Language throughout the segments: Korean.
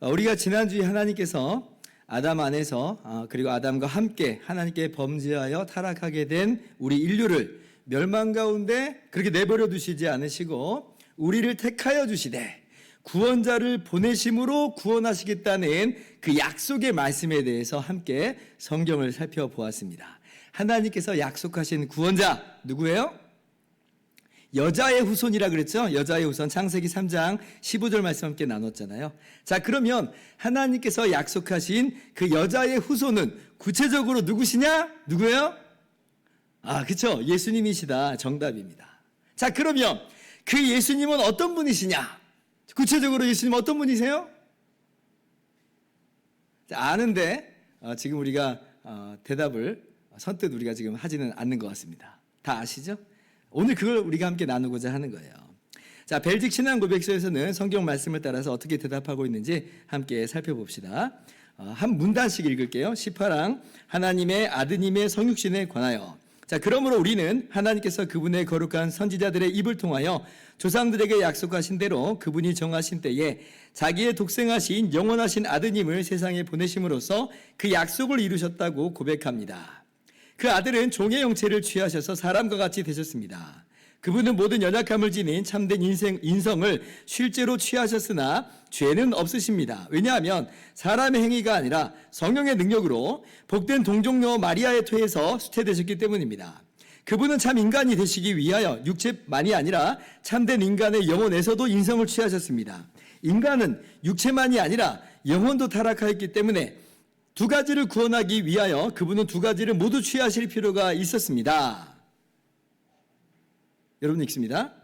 어, 우리가 지난주에 하나님께서 아담 안에서 어, 그리고 아담과 함께 하나님께 범죄하여 타락하게 된 우리 인류를 멸망 가운데 그렇게 내버려 두시지 않으시고 우리를 택하여 주시되 구원자를 보내심으로 구원하시겠다는 그 약속의 말씀에 대해서 함께 성경을 살펴보았습니다. 하나님께서 약속하신 구원자 누구예요? 여자의 후손이라 그랬죠? 여자의 후손 창세기 3장 15절 말씀 함께 나눴잖아요. 자, 그러면 하나님께서 약속하신 그 여자의 후손은 구체적으로 누구시냐? 누구예요? 아, 그쵸. 예수님이시다. 정답입니다. 자, 그러면 그 예수님은 어떤 분이시냐? 구체적으로 예수님 어떤 분이세요? 자, 아는데 어, 지금 우리가 어, 대답을 선뜻 우리가 지금 하지는 않는 것 같습니다. 다 아시죠? 오늘 그걸 우리가 함께 나누고자 하는 거예요. 자, 벨직 신앙 고백서에서는 성경 말씀을 따라서 어떻게 대답하고 있는지 함께 살펴봅시다. 어, 한 문단씩 읽을게요. 18항 하나님의 아드님의 성육신에 관하여 자, 그러므로 우리는 하나님께서 그분의 거룩한 선지자들의 입을 통하여 조상들에게 약속하신 대로 그분이 정하신 때에 자기의 독생하신 영원하신 아드님을 세상에 보내심으로써 그 약속을 이루셨다고 고백합니다. 그 아들은 종의 형체를 취하셔서 사람과 같이 되셨습니다. 그분은 모든 연약함을 지닌 참된 인생, 인성을 실제로 취하셨으나 죄는 없으십니다. 왜냐하면 사람의 행위가 아니라 성령의 능력으로 복된 동종녀 마리아의 토에서 수태되셨기 때문입니다. 그분은 참 인간이 되시기 위하여 육체만이 아니라 참된 인간의 영혼에서도 인성을 취하셨습니다. 인간은 육체만이 아니라 영혼도 타락하였기 때문에 두 가지를 구원하기 위하여 그분은 두 가지를 모두 취하실 필요가 있었습니다. 여러분 읽습니다.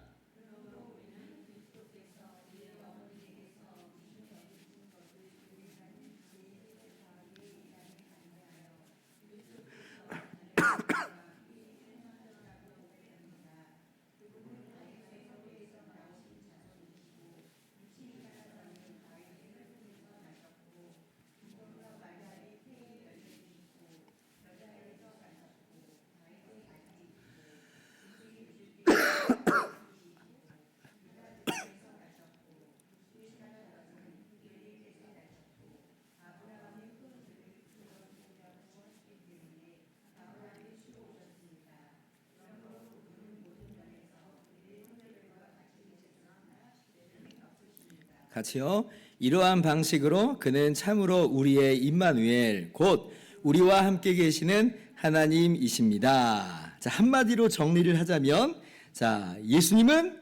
같이요. 이러한 방식으로 그는 참으로 우리의 임마누엘 곧 우리와 함께 계시는 하나님이십니다. 자, 한마디로 정리를 하자면 자, 예수님은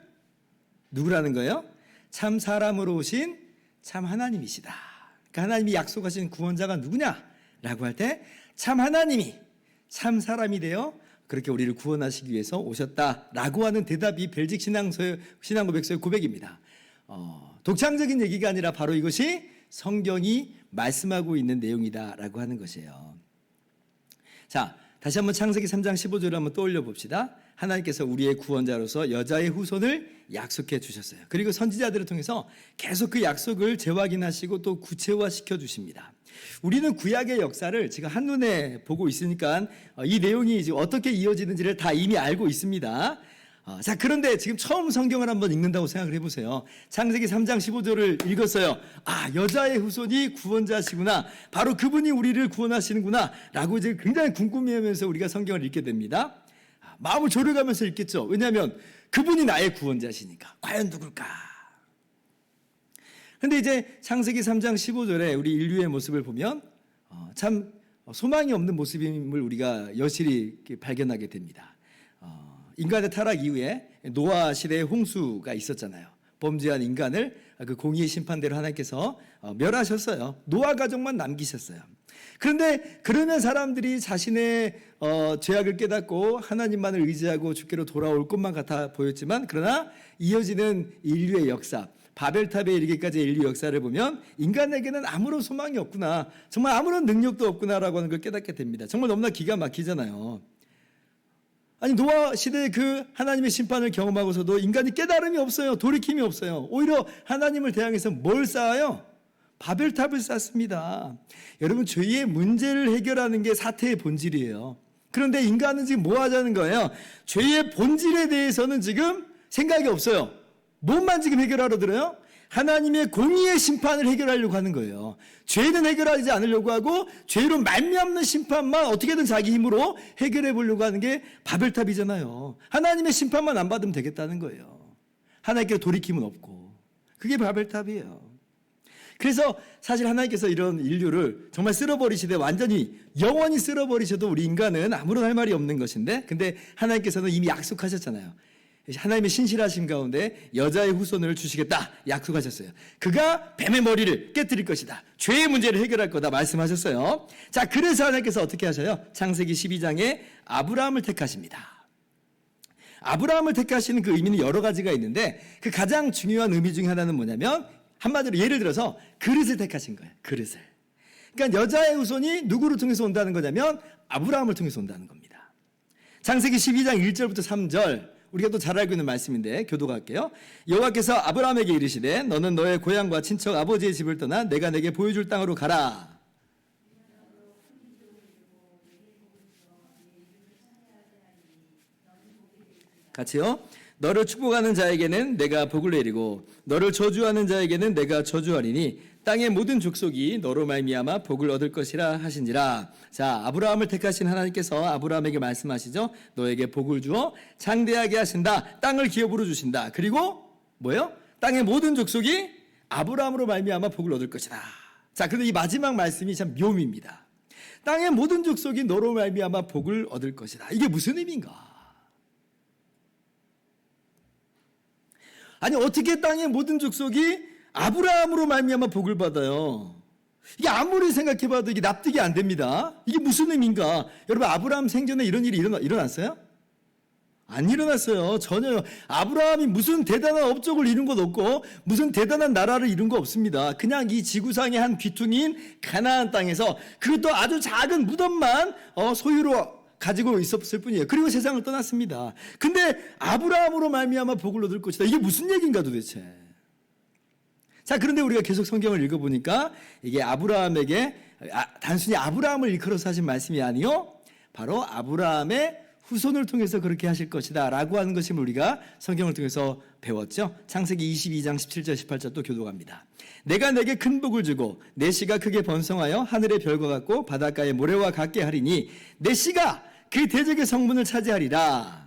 누구라는 거예요? 참 사람으로 오신 참 하나님이시다. 그러니까 하나님이 약속하신 구원자가 누구냐라고 할 때 참 하나님이 참 사람이 되어 그렇게 우리를 구원하시기 위해서 오셨다라고 하는 대답이 벨직 신앙 고백서의 고백입니다. 어, 독창적인 얘기가 아니라 바로 이것이 성경이 말씀하고 있는 내용이다라고 하는 것이에요. 자, 다시 한번 창세기 3장 15절을 한번 떠올려 봅시다. 하나님께서 우리의 구원자로서 여자의 후손을 약속해 주셨어요. 그리고 선지자들을 통해서 계속 그 약속을 재확인하시고 또 구체화 시켜 주십니다. 우리는 구약의 역사를 지금 한눈에 보고 있으니까 어, 이 내용이 지금 어떻게 이어지는지를 다 이미 알고 있습니다. 어, 자, 그런데 지금 처음 성경을 한번 읽는다고 생각을 해보세요. 창세기 3장 15절을 읽었어요. 아, 여자의 후손이 구원자시구나. 바로 그분이 우리를 구원하시는구나. 라고 이제 굉장히 궁금해 하면서 우리가 성경을 읽게 됩니다. 아, 마음을 졸여가면서 읽겠죠. 왜냐하면 그분이 나의 구원자시니까. 과연 누굴까? 근데 이제 창세기 3장 15절에 우리 인류의 모습을 보면 어, 참 소망이 없는 모습임을 우리가 여실히 발견하게 됩니다. 어, 인간의 타락 이후에 노아 시대의 홍수가 있었잖아요. 범죄한 인간을 그 공의의 심판대로 하나님께서 어, 멸하셨어요. 노아 가족만 남기셨어요. 그런데 그러면 사람들이 자신의 어, 죄악을 깨닫고 하나님만을 의지하고 주께로 돌아올 것만 같아 보였지만 그러나 이어지는 인류의 역사 바벨탑에 이르기까지 인류 역사를 보면 인간에게는 아무런 소망이 없구나 정말 아무런 능력도 없구나라고 하는 걸 깨닫게 됩니다. 정말 너무나 기가 막히잖아요. 아니 노아 시대의 그 하나님의 심판을 경험하고서도 인간이 깨달음이 없어요. 돌이킴이 없어요. 오히려 하나님을 대항해서 뭘 쌓아요? 바벨탑을 쌓습니다. 여러분 죄의 문제를 해결하는 게 사태의 본질이에요. 그런데 인간은 지금 뭐 하자는 거예요? 죄의 본질에 대해서는 지금 생각이 없어요. 뭔만 지금 해결하러 들어요? 하나님의 공의의 심판을 해결하려고 하는 거예요. 죄는 해결하지 않으려고 하고 죄로 말미암는 심판만 어떻게든 자기 힘으로 해결해 보려고 하는 게 바벨탑이잖아요. 하나님의 심판만 안 받으면 되겠다는 거예요. 하나님께 돌이킴은 없고 그게 바벨탑이에요. 그래서 사실 하나님께서 이런 인류를 정말 쓸어버리시되 완전히 영원히 쓸어버리셔도 우리 인간은 아무런 할 말이 없는 것인데 근데 하나님께서는 이미 약속하셨잖아요. 하나님의 신실하심 가운데 여자의 후손을 주시겠다 약속하셨어요. 그가 뱀의 머리를 깨뜨릴 것이다. 죄의 문제를 해결할 거다 말씀하셨어요. 자, 그래서 하나님께서 어떻게 하셔요? 창세기 12장에 아브라함을 택하십니다. 아브라함을 택하시는 그 의미는 여러 가지가 있는데 그 가장 중요한 의미 중에 하나는 뭐냐면 한마디로 예를 들어서 그릇을 택하신 거예요. 그릇을. 그러니까 여자의 후손이 누구를 통해서 온다는 거냐면 아브라함을 통해서 온다는 겁니다. 창세기 12장 1절부터 3절 우리가 또 잘 알고 있는 말씀인데 교도할게요. 여호와께서 아브라함에게 이르시되 너는 너의 고향과 친척 아버지의 집을 떠나 내가 내게 보여줄 땅으로 가라. 같이요. 너를 축복하는 자에게는 내가 복을 내리고 너를 저주하는 자에게는 내가 저주하리니 땅의 모든 족속이 너로 말미암아 복을 얻을 것이라 하신지라. 자, 아브라함을 택하신 하나님께서 아브라함에게 말씀하시죠. 너에게 복을 주어 장대하게 하신다. 땅을 기업으로 주신다. 그리고 뭐예요? 땅의 모든 족속이 아브라함으로 말미암아 복을 얻을 것이다. 자, 그런데 이 마지막 말씀이 참 묘미입니다. 땅의 모든 족속이 너로 말미암아 복을 얻을 것이다. 이게 무슨 의미인가? 아니 어떻게 땅의 모든 족속이 아브라함으로 말미암아 복을 받아요? 이게 아무리 생각해봐도 이게 납득이 안 됩니다. 이게 무슨 의미인가? 여러분 아브라함 생전에 이런 일이 일어나, 일어났어요? 안 일어났어요. 전혀요. 아브라함이 무슨 대단한 업적을 이룬 것 없고 무슨 대단한 나라를 이룬 거 없습니다. 그냥 이 지구상의 한 귀퉁이인 가나안 땅에서 그것도 아주 작은 무덤만 어, 소유로 가지고 있었을 뿐이에요. 그리고 세상을 떠났습니다. 근데 아브라함으로 말미암아 복을 얻을 것이다. 이게 무슨 얘기인가 도대체? 자, 그런데 우리가 계속 성경을 읽어보니까 이게 아브라함에게 아, 단순히 아브라함을 일컬어서 하신 말씀이 아니요. 바로 아브라함의 후손을 통해서 그렇게 하실 것이다 라고 하는 것이 우리가 성경을 통해서 배웠죠. 창세기 22장 17절 18절 또 교도갑니다. 내가 내게 큰 복을 주고 내 씨가 크게 번성하여 하늘의 별과 같고 바닷가의 모래와 같게 하리니 내 씨가 그 대적의 성문을 차지하리라.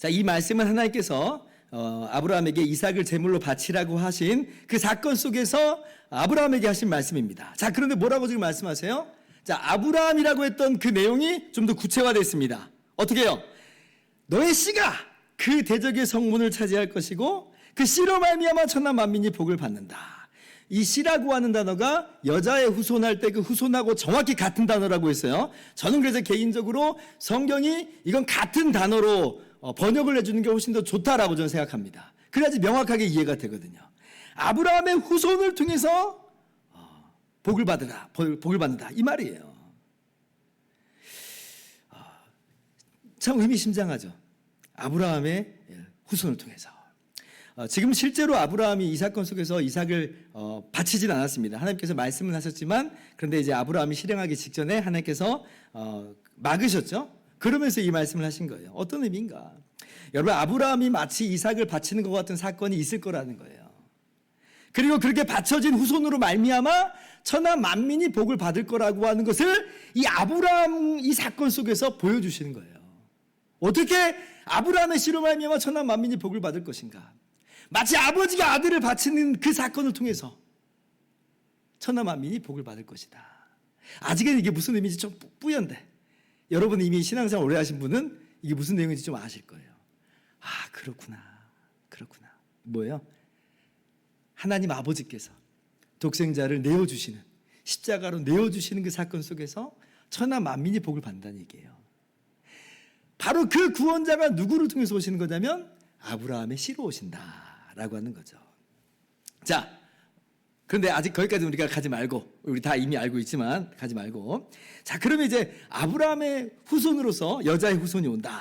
자, 이 말씀은 하나님께서 어, 아브라함에게 이삭을 제물로 바치라고 하신 그 사건 속에서 아브라함에게 하신 말씀입니다. 자, 그런데 뭐라고 지금 말씀하세요? 자, 아브라함이라고 했던 그 내용이 좀 더 구체화됐습니다. 어떻게 해요? 너의 씨가 그 대적의 성문을 차지할 것이고 그 씨로 말미암아 천하 만민이 복을 받는다. 이 씨라고 하는 단어가 여자의 후손할 때 그 후손하고 정확히 같은 단어라고 했어요. 저는 그래서 개인적으로 성경이 이건 같은 단어로 어, 번역을 해주는 게 훨씬 더 좋다라고 저는 생각합니다. 그래야지 명확하게 이해가 되거든요. 아브라함의 후손을 통해서 어, 복을 받으라, 복을 받는다 이 말이에요. 어, 참 의미심장하죠. 아브라함의 후손을 통해서. 지금 실제로 아브라함이 이 사건 속에서 이삭을 어, 바치진 않았습니다. 하나님께서 말씀을 하셨지만 그런데 이제 아브라함이 실행하기 직전에 하나님께서 어, 막으셨죠. 그러면서 이 말씀을 하신 거예요. 어떤 의미인가? 여러분 아브라함이 마치 이삭을 바치는 것 같은 사건이 있을 거라는 거예요. 그리고 그렇게 바쳐진 후손으로 말미암아 천하 만민이 복을 받을 거라고 하는 것을 이 아브라함 이 사건 속에서 보여주시는 거예요. 어떻게 아브라함의 씨로 말미암아 천하 만민이 복을 받을 것인가? 마치 아버지가 아들을 바치는 그 사건을 통해서 천하 만민이 복을 받을 것이다. 아직은 이게 무슨 의미인지 좀 뿌연데 여러분 이미 신앙생활 오래 하신 분은 이게 무슨 내용인지 좀 아실 거예요. 아 그렇구나, 그렇구나. 뭐예요? 하나님 아버지께서 독생자를 내어주시는 십자가로 내어주시는 그 사건 속에서 천하 만민이 복을 받는다는 얘기예요. 바로 그 구원자가 누구를 통해서 오시는 거냐면 아브라함의 씨로 오신다. 라고 하는 거죠. 자, 그런데 아직 거기까지 우리가 가지 말고, 우리 다 이미 알고 있지만 가지 말고. 자, 그러면 이제 아브라함의 후손으로서 여자의 후손이 온다.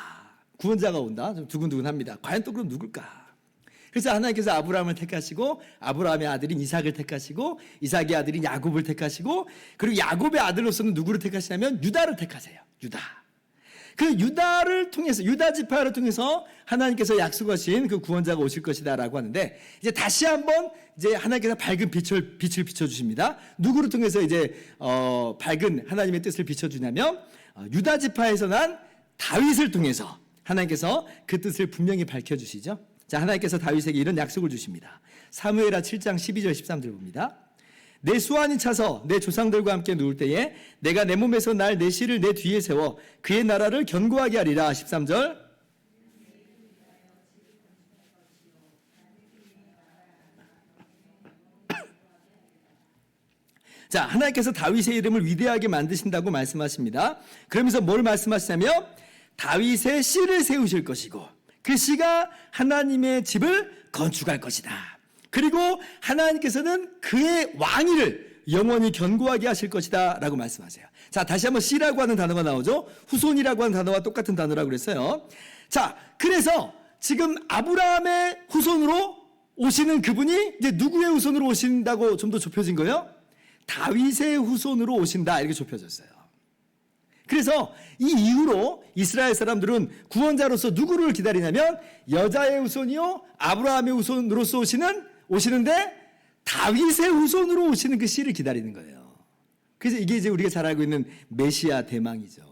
구원자가 온다. 좀 두근두근 합니다. 과연 또 그럼 누굴까? 그래서 하나님께서 아브라함을 택하시고 아브라함의 아들인 이삭을 택하시고 이삭의 아들인 야곱을 택하시고 그리고 야곱의 아들로서는 누구를 택하시냐면 유다를 택하세요. 유다. 그 유다를 통해서 유다 지파를 통해서 하나님께서 약속하신 그 구원자가 오실 것이다라고 하는데 이제 다시 한번 이제 하나님께서 밝은 빛을 빛을 비춰 주십니다. 누구를 통해서 이제 어 밝은 하나님의 뜻을 비춰 주냐면 어, 유다 지파에서 난 다윗을 통해서 하나님께서 그 뜻을 분명히 밝혀 주시죠. 자, 하나님께서 다윗에게 이런 약속을 주십니다. 사무엘하 7장 12절 13절 봅니다. 내 수완이 차서 내 조상들과 함께 누울 때에 내가 내 몸에서 날 내 씨를 내 뒤에 세워 그의 나라를 견고하게 하리라. 13절. 자 하나님께서 다윗의 이름을 위대하게 만드신다고 말씀하십니다. 그러면서 뭘 말씀하시냐면 다윗의 씨를 세우실 것이고 그 씨가 하나님의 집을 건축할 것이다 그리고 하나님께서는 그의 왕위를 영원히 견고하게 하실 것이다 라고 말씀하세요. 자, 다시 한번 씨라고 하는 단어가 나오죠. 후손이라고 하는 단어와 똑같은 단어라고 그랬어요. 자, 그래서 지금 아브라함의 후손으로 오시는 그분이 이제 누구의 후손으로 오신다고 좀 더 좁혀진 거예요? 다윗의 후손으로 오신다 이렇게 좁혀졌어요. 그래서 이 이후로 이스라엘 사람들은 구원자로서 누구를 기다리냐면 여자의 후손이요 아브라함의 후손으로서 오시는 오시는데 다윗의 후손으로 오시는 그 씨를 기다리는 거예요. 그래서 이게 이제 우리가 잘 알고 있는 메시아 대망이죠.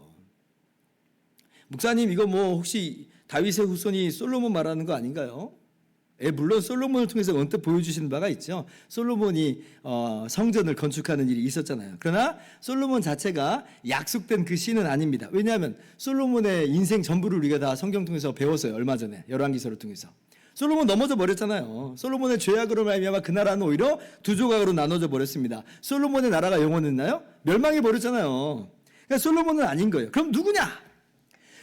목사님 이거 뭐 혹시 다윗의 후손이 솔로몬 말하는 거 아닌가요? 예, 물론 솔로몬을 통해서 언뜻 보여주시는 바가 있죠. 솔로몬이 어, 성전을 건축하는 일이 있었잖아요. 그러나 솔로몬 자체가 약속된 그 시는 아닙니다. 왜냐하면 솔로몬의 인생 전부를 우리가 다 성경 통해서 배웠어요. 얼마 전에 열왕기서를 통해서. 솔로몬 넘어져 버렸잖아요. 솔로몬의 죄악으로 말미암아 그 나라는 오히려 두 조각으로 나눠져 버렸습니다. 솔로몬의 나라가 영원했나요? 멸망해 버렸잖아요. 그러니까 솔로몬은 아닌 거예요. 그럼 누구냐?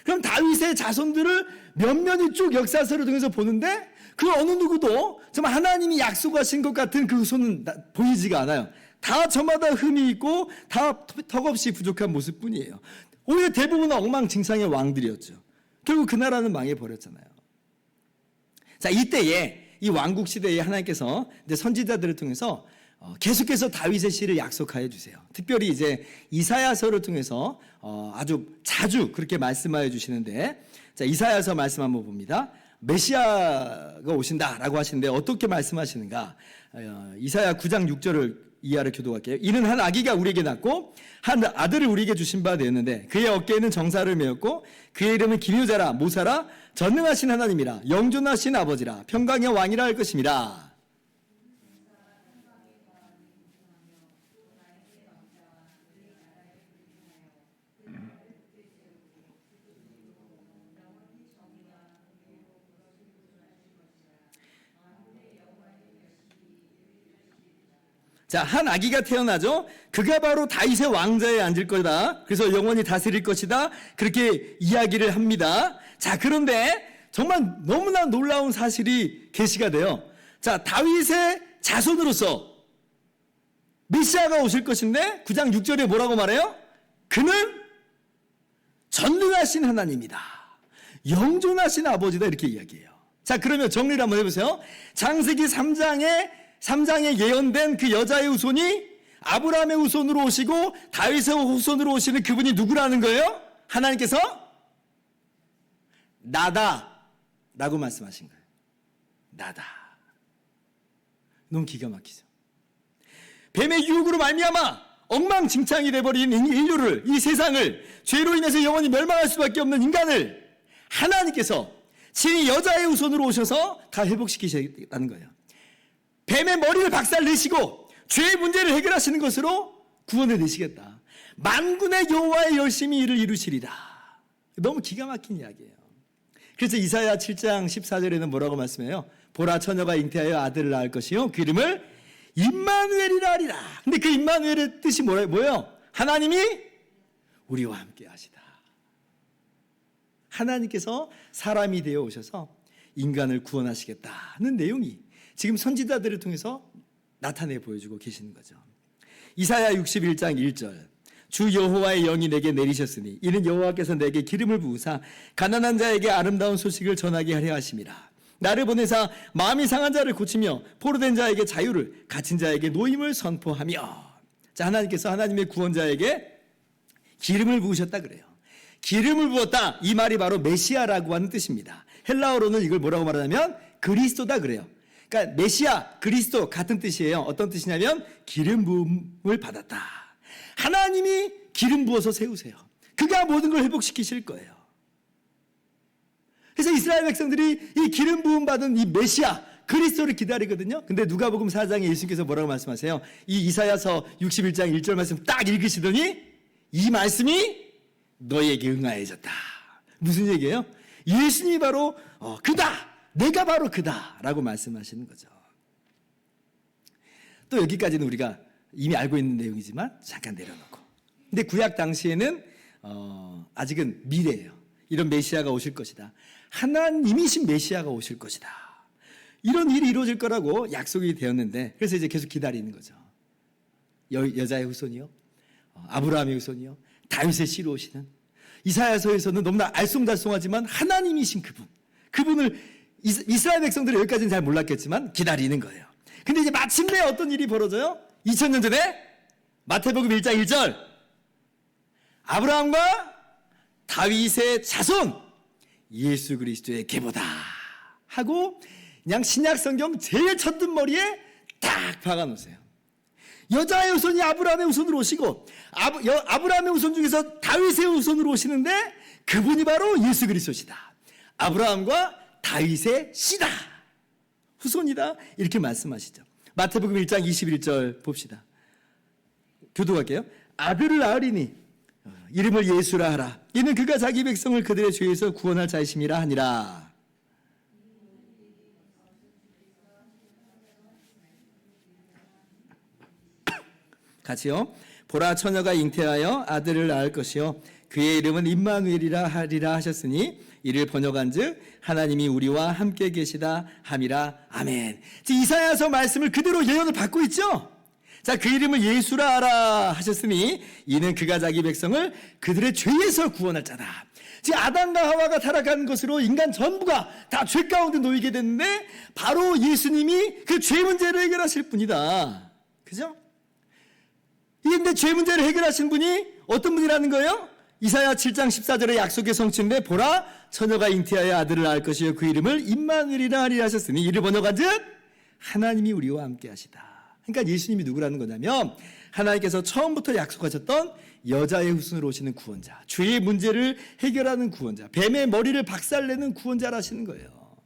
그럼 다윗의 자손들을 면면이 쭉 역사서를 통해서 보는데 그 어느 누구도 정말 하나님이 약속하신 것 같은 그 손은 보이지가 않아요. 다 저마다 흠이 있고 다 턱없이 부족한 모습뿐이에요. 오히려 대부분 엉망진창의 왕들이었죠. 결국 그 나라는 망해버렸잖아요. 자, 이때에 이 왕국 시대에 하나님께서 이제 선지자들을 통해서 어, 계속해서 다윗의 시를 약속하여 주세요. 특별히 이제 이사야서를 통해서 어, 아주 자주 그렇게 말씀하여 주시는데 자, 이사야서 말씀 한번 봅니다. 메시아가 오신다라고 하시는데 어떻게 말씀하시는가? 어, 이사야 9장 6절을 이하를 교도할게요. 이는 한 아기가 우리에게 낳고 한 아들을 우리에게 주신 바 되었는데 그의 어깨에는 정사를 메었고 그의 이름은 기묘자라 모사라 전능하신 하나님이라 영존하신 아버지라 평강의 왕이라 할 것입니다. 자, 한 아기가 태어나죠. 그가 바로 다윗의 왕자에 앉을 거다. 그래서 영원히 다스릴 것이다. 그렇게 이야기를 합니다. 자, 그런데 정말 너무나 놀라운 사실이 계시가 돼요. 자, 다윗의 자손으로서 메시아가 오실 것인데 9장 6절에 뭐라고 말해요? 그는 전능하신 하나님이다. 영존하신 아버지다 이렇게 이야기해요. 자, 그러면 정리를 한번 해 보세요. 장세기 3장에 3장에 예언된 그 여자의 후손이 아브라함의 후손으로 오시고 다윗의 후손으로 오시는 그분이 누구라는 거예요? 하나님께서 나다 라고 말씀하신 거예요. 나다. 너무 기가 막히죠. 뱀의 유혹으로 말미암아 엉망진창이 돼버린 인류를 이 세상을 죄로 인해서 영원히 멸망할 수밖에 없는 인간을 하나님께서 친히 여자의 후손으로 오셔서 다 회복시키셨다는 거예요. 뱀의 머리를 박살 내시고 죄의 문제를 해결하시는 것으로 구원을 내시겠다. 만군의 여호와의 열심히 일을 이루시리라. 너무 기가 막힌 이야기예요. 그래서 이사야 7장 14절에는 뭐라고 말씀해요? 보라 처녀가 잉태하여 아들을 낳을 것이요 그 이름을 임마누엘이라 하리라. 근데 그 임마누엘의 뜻이? 뭐예요? 하나님이 우리와 함께 하시다. 하나님께서 사람이 되어 오셔서 인간을 구원하시겠다는 내용이 지금 선지자들을 통해서 나타내 보여주고 계시는 거죠. 이사야 61장 1절. 주 여호와의 영이 내게 내리셨으니 이는 여호와께서 내게 기름을 부으사 가난한 자에게 아름다운 소식을 전하게 하려 하심이라. 나를 보내사 마음이 상한 자를 고치며 포로된 자에게 자유를 갇힌 자에게 노임을 선포하며 자 하나님께서 하나님의 구원자에게 기름을 부으셨다 그래요. 기름을 부었다 이 말이 바로 메시아라고 하는 뜻입니다. 헬라어로는 이걸 뭐라고 말하냐면 그리스도다 그래요. 그러니까 메시아 그리스도 같은 뜻이에요. 어떤 뜻이냐면 기름 부음을 받았다. 하나님이 기름 부어서 세우세요. 그가 모든 걸 회복시키실 거예요. 그래서 이스라엘 백성들이 이 기름 부음 받은 이 메시아 그리스도를 기다리거든요. 근데 누가복음 4장에 예수님께서 뭐라고 말씀하세요? 이 이사야서 61장 1절 말씀 딱 읽으시더니 이 말씀이 너에게 응하여졌다. 무슨 얘기예요? 예수님이 바로 어, 그다. 내가 바로 그다라고 말씀하시는 거죠. 또 여기까지는 우리가 이미 알고 있는 내용이지만 잠깐 내려놓고. 근데 구약 당시에는 어, 아직은 미래예요. 이런 메시아가 오실 것이다. 하나님이신 메시아가 오실 것이다. 이런 일이 이루어질 거라고 약속이 되었는데 그래서 이제 계속 기다리는 거죠. 여, 여자의 후손이요. 어, 아브라함의 후손이요. 다윗의 씨로 오시는 이사야서에서는 너무나 알쏭달쏭하지만 하나님이신 그분. 그분을 이스- 이스라엘 백성들은 여기까지는 잘 몰랐겠지만 기다리는 거예요. 근데 이제 마침내 어떤 일이 벌어져요? 2000년 전에 마태복음 1장 1절 아브라함과 다윗의 자손 예수 그리스도의 계보다 하고 그냥 신약 성경 제일 첫든 머리에 딱 박아 놓으세요. 여자의 후손이 아브라함의 후손으로 오시고 아브, 여, 아브라함의 후손 중에서 다윗의 후손으로 오시는데 그분이 바로 예수 그리스도시다. 아브라함과 다윗의 씨다. 후손이다. 이렇게 말씀하시죠. 마태복음 1장 21절 봅시다. 교도할게요. 아들을 낳으리니 어, 이름을 예수라 하라. 이는 그가 자기 백성을 그들의 죄에서 구원할 자이심이라 하니라. 같이요. 보라 처녀가 잉태하여 아들을 낳을 것이요 그의 이름은 임마누엘이라 하리라 하셨으니 이를 번역한즉 하나님이 우리와 함께 계시다 함이라 아멘. 이사야서 말씀을 그대로 예언을 받고 있죠. 자, 그 이름을 예수라 하라 하셨으니 이는 그가 자기 백성을 그들의 죄에서 구원할 자다. 지금 아담과 하와가 타락한 것으로 인간 전부가 다 죄 가운데 놓이게 됐는데 바로 예수님이 그 죄 문제를 해결하실 분이다. 그죠? 근데 죄 문제를 해결하신 분이 어떤 분이라는 거예요? 이사야 7장 14절의 약속의 성취인데 보라 처녀가 잉태하여 아들을 낳을 것이요 그 이름을 임마누엘이라 하리라 하셨으니 이를 번역한즉 하나님이 우리와 함께 하시다. 그러니까 예수님이 누구라는 거냐면 하나님께서 처음부터 약속하셨던 여자의 후손으로 오시는 구원자, 죄의 문제를 해결하는 구원자, 뱀의 머리를 박살내는 구원자라시는 거예요.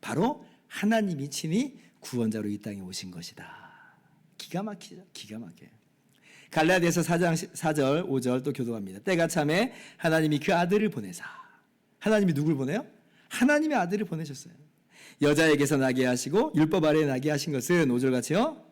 바로 하나님이 친히 구원자로 이 땅에 오신 것이다. 기가 막히죠. 기가 막혀요. 갈라디아서 4장 4절 5절 또 교도합니다. 때가 참에 하나님이 그 아들을 보내사 하나님이 누굴 보내요? 하나님의 아들을 보내셨어요. 여자에게서 나게 하시고 율법 아래에 나게 하신 것은 5절 같이요.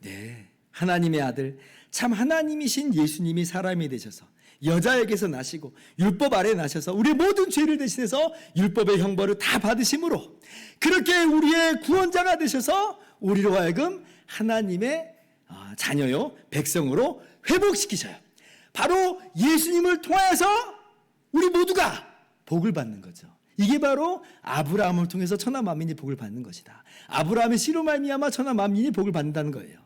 네. 하나님의 아들 참 하나님이신 예수님이 사람이 되셔서 여자에게서 나시고 율법 아래 나셔서 우리 모든 죄를 대신해서 율법의 형벌을 다 받으심으로 그렇게 우리의 구원자가 되셔서 우리로 하여금 하나님의 아, 자녀요 백성으로 회복시키셔요. 바로 예수님을 통해서 우리 모두가 복을 받는 거죠. 이게 바로 아브라함을 통해서 천하 만민이 복을 받는 것이다. 아브라함의 씨로 말미암아 천하 만민이 복을 받는다는 거예요.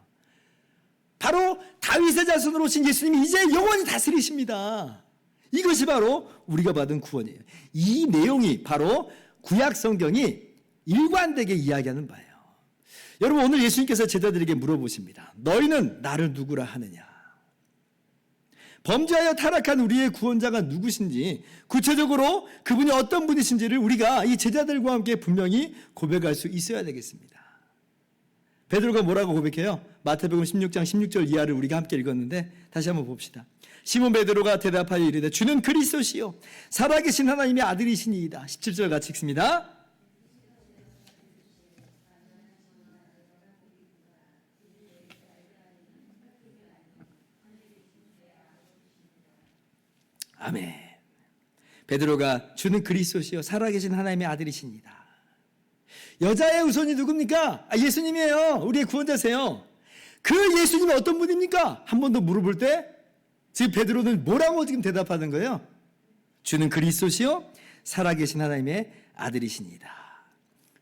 바로 다윗의 자손으로 오신 예수님이 이제 영원히 다스리십니다. 이것이 바로 우리가 받은 구원이에요. 이 내용이 바로 구약 성경이 일관되게 이야기하는 바예요. 여러분 오늘 예수님께서 제자들에게 물어보십니다. 너희는 나를 누구라 하느냐? 범죄하여 타락한 우리의 구원자가 누구신지 구체적으로 그분이 어떤 분이신지를 우리가 이 제자들과 함께 분명히 고백할 수 있어야 되겠습니다. 베드로가 뭐라고 고백해요? 마태복음 16장 16절 이하를 우리가 함께 읽었는데 다시 한번 봅시다. 시몬 베드로가 대답하여 이르되 주는 그리스도시요 살아계신 하나님의 아들이시니이다. 17절 같이 읽습니다. 아멘. 베드로가 주는 그리스도시요 살아계신 하나님의 아들이십니다. 여자의 후손이 누굽니까? 아, 예수님이에요. 우리의 구원자세요. 그 예수님은 어떤 분입니까? 한 번 더 물어볼 때 지금 베드로는 뭐라고 지금 대답하는 거예요? 주는 그리스도시요 살아계신 하나님의 아들이시니다.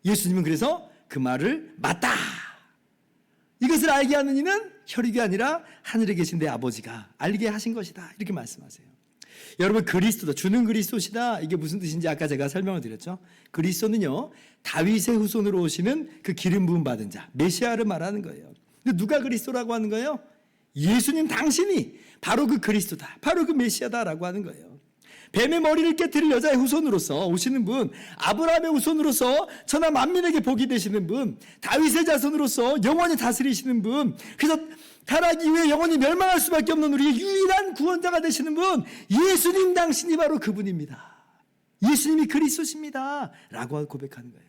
예수님은 그래서 그 말을 맞다. 이것을 알게 하는 이는 혈육이 아니라 하늘에 계신 내 아버지가 알게 하신 것이다. 이렇게 말씀하세요. 여러분 그리스도다. 주는 그리스도시다. 이게 무슨 뜻인지 아까 제가 설명을 드렸죠. 그리스도는요. 다윗의 후손으로 오시는 그 기름 부음 받은 자, 메시아를 말하는 거예요. 근데 누가 그리스도라고 하는 거예요? 예수님 당신이 바로 그 그리스도다. 바로 그 메시아다라고 하는 거예요. 뱀의 머리를 깨뜨릴 여자의 후손으로서 오시는 분, 아브라함의 후손으로서 천하 만민에게 복이 되시는 분, 다윗의 자손으로서 영원히 다스리시는 분, 그래서 타락 이후에 영원히 멸망할 수밖에 없는 우리의 유일한 구원자가 되시는 분, 예수님 당신이 바로 그분입니다. 예수님이 그리스도십니다. 라고 고백하는 거예요.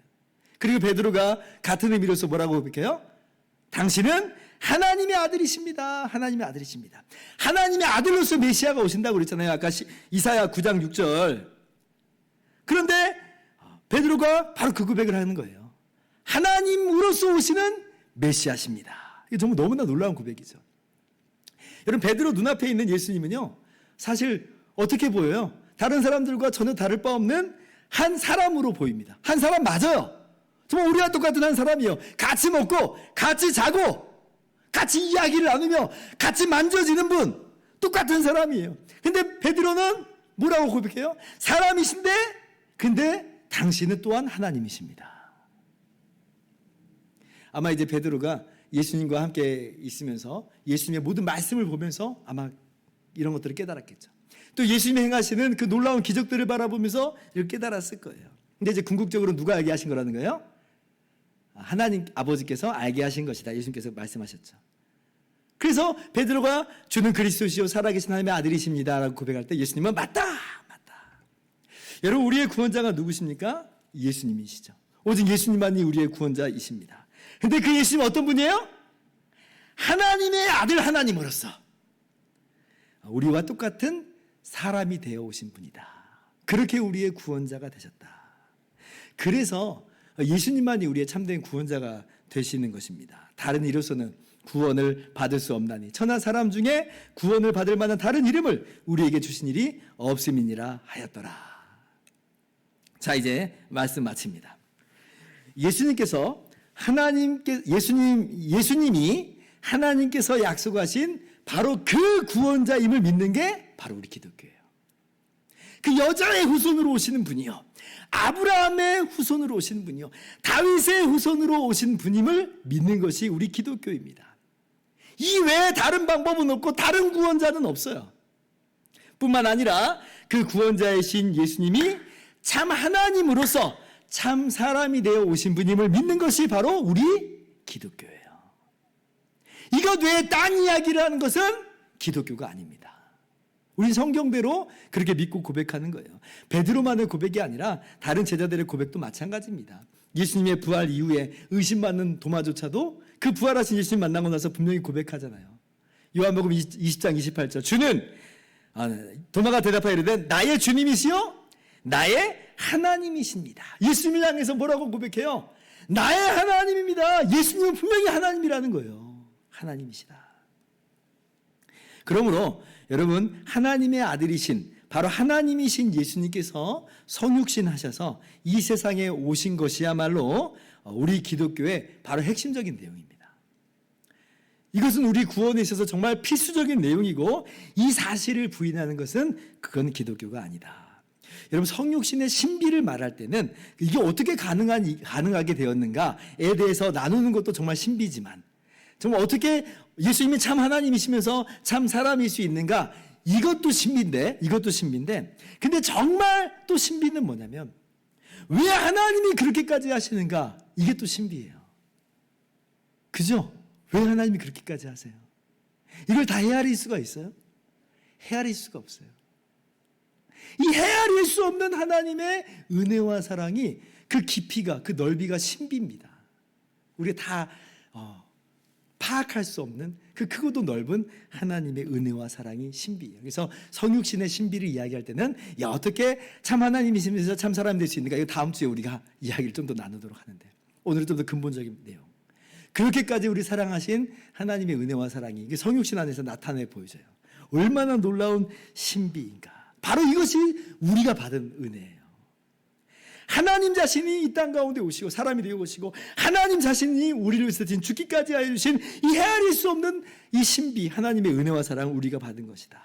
그리고 베드로가 같은 의미로서 뭐라고 고백해요? 당신은 하나님의 아들이십니다. 하나님의 아들이십니다. 하나님의 아들로서 메시아가 오신다고 그랬잖아요. 아까 시- 이사야 9장 6절. 그런데 베드로가 바로 그 고백을 하는 거예요. 하나님으로서 오시는 메시아십니다. 이게 정말 너무나 놀라운 고백이죠. 여러분 베드로 눈앞에 있는 예수님은요. 사실 어떻게 보여요? 다른 사람들과 전혀 다를 바 없는 한 사람으로 보입니다. 한 사람 맞아요. 정말 우리와 똑같은 한 사람이요. 같이 먹고 같이 자고 같이 이야기를 나누며 같이 만져지는 분 똑같은 사람이에요. 근데 베드로는 뭐라고 고백해요? 사람이신데 근데 당신은 또한 하나님이십니다. 아마 이제 베드로가 예수님과 함께 있으면서 예수님의 모든 말씀을 보면서 아마 이런 것들을 깨달았겠죠. 또 예수님이 행하시는 그 놀라운 기적들을 바라보면서 이걸 깨달았을 거예요. 근데 이제 궁극적으로 누가 알게 하신 거라는 거예요? 하나님 아버지께서 알게 하신 것이다. 예수님께서 말씀하셨죠. 그래서 베드로가 주는 그리스도시요 살아계신 하나님의 아들이십니다라고 고백할 때 예수님은 맞다, 맞다. 여러분 우리의 구원자가 누구십니까? 예수님이시죠. 오직 예수님만이 우리의 구원자이십니다. 근데 그 예수님 어떤 분이에요? 하나님의 아들 하나님으로서 우리와 똑같은 사람이 되어 오신 분이다. 그렇게 우리의 구원자가 되셨다. 그래서 예수님만이 우리의 참된 구원자가 되시는 것입니다. 다른 이로서는 구원을 받을 수 없나니 천하 사람 중에 구원을 받을 만한 다른 이름을 우리에게 주신 일이 없음이니라 하였더라. 자 이제 말씀 마칩니다. 예수님께서 하나님께 예수님 예수님이 하나님께서 약속하신 바로 그 구원자임을 믿는 게 바로 우리 기독교예요. 그 여자의 후손으로 오시는 분이요. 아브라함의 후손으로 오신 분이요. 다윗의 후손으로 오신 분임을 믿는 것이 우리 기독교입니다. 이 외에 다른 방법은 없고 다른 구원자는 없어요. 뿐만 아니라 그 구원자이신 예수님이 참 하나님으로서 참 사람이 되어 오신 분임을 믿는 것이 바로 우리 기독교예요. 이것 외에 딴 이야기를 하는 것은 기독교가 아닙니다. 우리 성경대로 그렇게 믿고 고백하는 거예요. 베드로만의 고백이 아니라 다른 제자들의 고백도 마찬가지입니다. 예수님의 부활 이후에 의심받는 도마조차도 그 부활하신 예수님 만나고 나서 분명히 고백하잖아요. 요한복음 20장 28절 주는 아, 도마가 대답하여 이르되 나의 주님이시요 나의 하나님이십니다. 예수님을 향해서 뭐라고 고백해요? 나의 하나님입니다. 예수님은 분명히 하나님이라는 거예요. 하나님이시다. 그러므로 여러분 하나님의 아들이신 바로 하나님이신 예수님께서 성육신 하셔서 이 세상에 오신 것이야말로 우리 기독교의 바로 핵심적인 내용입니다. 이것은 우리 구원에 있어서 정말 필수적인 내용이고 이 사실을 부인하는 것은 그건 기독교가 아니다. 여러분 성육신의 신비를 말할 때는 이게 어떻게 가능한 가능하게 되었는가에 대해서 나누는 것도 정말 신비지만 정말 어떻게 예수님이 참 하나님이시면서 참 사람일 수 있는가? 이것도 신비인데, 이것도 신비인데, 근데 정말 또 신비는 뭐냐면, 왜 하나님이 그렇게까지 하시는가? 이게 또 신비예요. 그죠? 왜 하나님이 그렇게까지 하세요? 이걸 다 헤아릴 수가 있어요? 헤아릴 수가 없어요. 이 헤아릴 수 없는 하나님의 은혜와 사랑이 그 깊이가, 그 넓이가 신비입니다. 우리가 다, 어, 파악할 수 없는 그 크고도 넓은 하나님의 은혜와 사랑이 신비예요. 그래서 성육신의 신비를 이야기할 때는 야 어떻게 참 하나님이시면서 참 사람이 될 수 있는가? 이거 다음 주에 우리가 이야기를 좀 더 나누도록 하는데 오늘은 좀 더 근본적인 내용. 그렇게까지 우리 사랑하신 하나님의 은혜와 사랑이 이게 성육신 안에서 나타내 보여져요. 얼마나 놀라운 신비인가. 바로 이것이 우리가 받은 은혜예요. 하나님 자신이 이 땅 가운데 오시고 사람이 되어 오시고 하나님 자신이 우리를 위해서 진 죽기까지 하여 주신 이 헤아릴 수 없는 이 신비 하나님의 은혜와 사랑을 우리가 받은 것이다.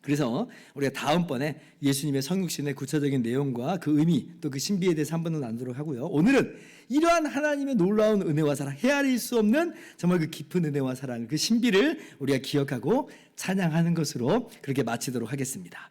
그래서 우리가 다음번에 예수님의 성육신의 구체적인 내용과 그 의미 또 그 신비에 대해서 한번 더 나누도록 하고요. 오늘은 이러한 하나님의 놀라운 은혜와 사랑, 헤아릴 수 없는 정말 그 깊은 은혜와 사랑, 그 신비를 우리가 기억하고 찬양하는 것으로 그렇게 마치도록 하겠습니다.